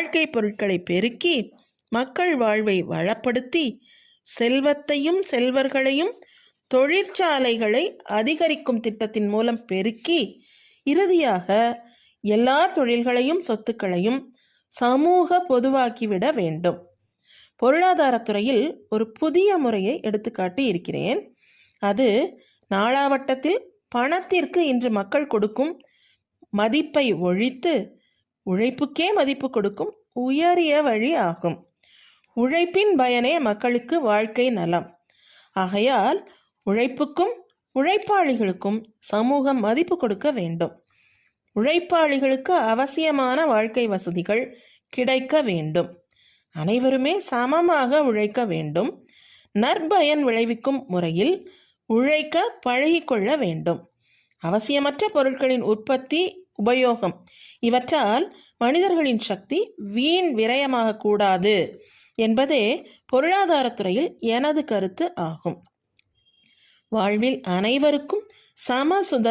வாழ்க்கை பொருட்களை பெருக்கி மக்கள் வாழ்வை வளப்படுத்தி செல்வத்தையும் செல்வர்களையும் தொழிற்சாலைகளை அதிகரிக்கும் திட்டத்தின் மூலம் பெருக்கி இறுதியாக எல்லா தொழில்களையும் சொத்துக்களையும் சமூக பொதுவாக்கிவிட வேண்டும். பொருளாதாரத்துறையில் ஒரு புதிய முறையை எடுத்துக்காட்டி இருக்கிறேன். அது நாளாவட்டத்தில் பணத்திற்கு இன்று மக்கள் கொடுக்கும் மதிப்பை ஒழித்து உழைப்புக்கே மதிப்பு கொடுக்கும் உயரிய வழி ஆகும். உழைப்பின் பயனே மக்களுக்கு வாழ்க்கை நலம். ஆகையால் உழைப்புக்கும் உழைப்பாளிகளுக்கும் சமூகம் மதிப்பு கொடுக்க வேண்டும். உழைப்பாளிகளுக்கு அவசியமான வாழ்க்கை வசதிகள் கிடைக்க வேண்டும். அனைவருமே சமமாக உழைக்க வேண்டும். நற்பயன் விளைவிக்கும் முறையில் உழைக்க பழகிக்கொள்ள வேண்டும். அவசியமற்ற பொருட்களின் உற்பத்தி உபயோகம். இவற்றால் மனிதர்களின் சக்தி வீண் விரயமாக கூடாது என்பதே பொருளாதாரத்துறையில் எனது கருத்து ஆகும். வாழ்வில் அனைவருக்கும் சம சுதந்திரம்